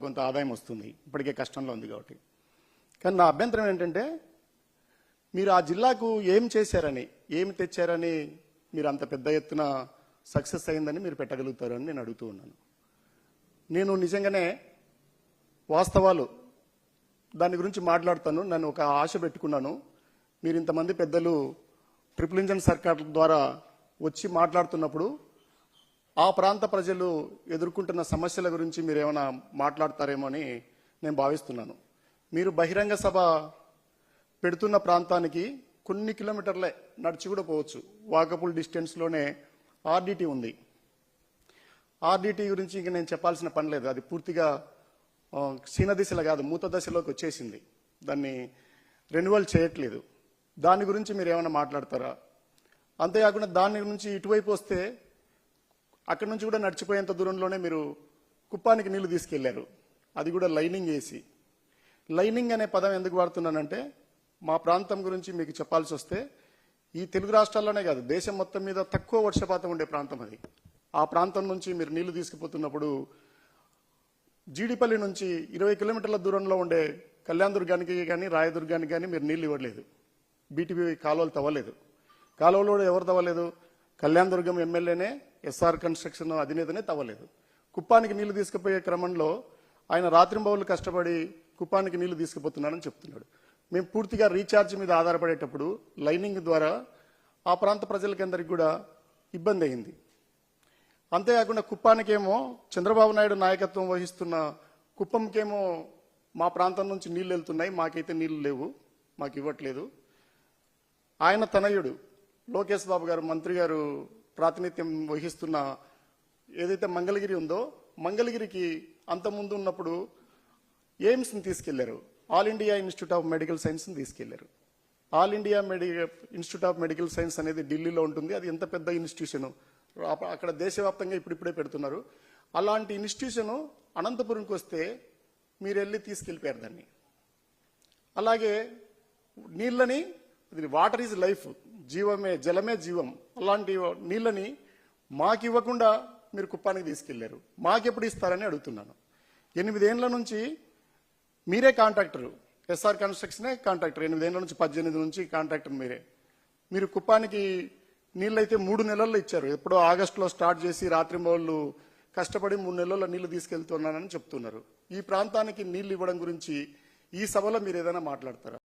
కొంత ఆదాయం వస్తుంది. ఇప్పటికే కష్టంలో ఉంది కాబట్టి. కానీ నా అభ్యంతరం ఏంటంటే మీరు ఆ జిల్లాకు ఏం చేశారని ఏమి తెచ్చారని మీరు అంత పెద్ద ఎత్తున సక్సెస్ అయిందని మీరు పెట్టగలుగుతారు అని నేను అడుగుతూ ఉన్నాను. నేను నిజంగానే వాస్తవాలు దాని గురించి మాట్లాడతాను. నన్ను ఒక ఆశ పెట్టుకున్నాను. మీరు ఇంతమంది పెద్దలు ట్రిపుల్ ఇంజన్ సర్కార్ ద్వారా వచ్చి మాట్లాడుతున్నప్పుడు ఆ ప్రాంత ప్రజలు ఎదుర్కొంటున్న సమస్యల గురించి మీరు ఏమైనా మాట్లాడతారేమో అని నేను భావిస్తున్నాను. మీరు బహిరంగ సభ పెడుతున్న ప్రాంతానికి కొన్ని కిలోమీటర్లే నడిచి కూడా పోవచ్చు. వాకబుల్ డిస్టెన్స్లోనే ఆర్డిటీ ఉంది. ఆర్డిటీ గురించి ఇంక నేను చెప్పాల్సిన పని లేదు. అది పూర్తిగా క్షీణ దిశలో కాదు మూత దశలోకి వచ్చేసింది. దాన్ని రెన్యువల్ చేయట్లేదు. దాని గురించి మీరు ఏమైనా మాట్లాడతారా? అంతేకాకుండా దాని నుంచి ఇటువైపు వస్తే అక్కడి నుంచి కూడా నడిచిపోయేంత దూరంలోనే మీరు కుప్పానికి నీళ్ళు తీసుకెళ్ళారు. అది కూడా లైనింగ్ వేసి లైనింగ్ అనే పదం ఎందుకు వాడుతున్నానంటే మా ప్రాంతం గురించి మీకు చెప్పాల్సి వస్తే ఈ తెలుగు రాష్ట్రాల్లోనే కాదు దేశం మొత్తం మీద తక్కువ వర్షపాతం ఉండే ప్రాంతం అది. ఆ ప్రాంతం నుంచి మీరు నీళ్ళు తీసుకుపోతున్నప్పుడు జీడిపల్లి నుంచి ఇరవై కిలోమీటర్ల దూరంలో ఉండే కళ్యాణ దుర్గానికి కానీ రాయదుర్గానికి కానీ మీరు నీళ్ళు ఇవ్వలేదు బీటీపీ కాలువలు తవ్వలేదు. కాలువలో కూడా ఎవరు తవ్వలేదు? కళ్యాణ దుర్గం ఎమ్మెల్యేనే ఎస్ఆర్ కన్స్ట్రక్షన్ అధినేతనే తవ్వలేదు. కుప్పానికి నీళ్ళు తీసుకుపోయే క్రమంలో ఆయన రాత్రింబవులు కష్టపడి కుప్పానికి నీళ్ళు తీసుకుపోతున్నాడని చెప్తున్నాడు. మేము పూర్తిగా రీఛార్జ్ మీద ఆధారపడేటప్పుడు లైనింగ్ ద్వారా ఆ ప్రాంత ప్రజలకందరికి కూడా ఇబ్బంది అయింది. అంతేకాకుండా కుప్పానికేమో చంద్రబాబు నాయుడు నాయకత్వం వహిస్తున్న కుప్పంకేమో మా ప్రాంతం నుంచి నీళ్ళు వెళ్తున్నాయి మాకైతే నీళ్ళు లేవు మాకు ఇవ్వట్లేదు. ఆయన తనయుడు లోకేష్ బాబు గారు మంత్రి గారు ప్రాతినిధ్యం వహిస్తున్న ఏదైతే మంగళగిరి ఉందో మంగళగిరికి అంతకుముందు ఉన్నప్పుడు ఎయిమ్స్ని తీసుకెళ్ళారు. All India institute of medical సైన్స్ని తీసుకెళ్ళారు. All India medi institute of medical science అనేది ఢిల్లీలో ఉంటుంది. అది ఎంత పెద్ద ఇన్స్టిట్యూషన్? అక్కడ దేశవ్యాప్తంగా ఇప్పుడిప్పుడే పెడుతున్నారు. అలాంటి ఇన్స్టిట్యూషన్ అనంతపురంకి వస్తే మీరు వెళ్ళి తీసుకెళ్ళిపోయారు దాన్ని. అలాగే నీళ్ళని వాటర్ ఈజ్ లైఫ్. జీవమే జలమే జీవం. అలాంటి నీళ్ళని మాకు ఇవ్వకుండా మీరు కుప్పానికి తీసుకెళ్ళారు. మాకెప్పుడు ఇస్తారని అడుగుతున్నాను. ఎనిమిదేండ్ల నుంచి మీరే కాంట్రాక్టర్. ఎస్ఆర్ కన్స్ట్రక్షనే కాంట్రాక్టర్. ఎనిమిదేండ్ల నుంచి పద్దెనిమిది నుంచి కాంట్రాక్టర్ మీరే. మీరు కుప్పానికి నీళ్ళైతే మూడు నెలల్లో ఇచ్చారు. ఎప్పుడో ఆగస్టులో స్టార్ట్ చేసి రాత్రి రాత్రింబౌళ్ళు కష్టపడి మూడు నెలల్లో నీళ్ళు తీసుకెళ్తున్నానని చెప్తున్నారు. ఈ ప్రాంతానికి నీళ్ళు ఇవ్వడం గురించి ఈ సభలో మీరు ఏదైనా మాట్లాడతారా?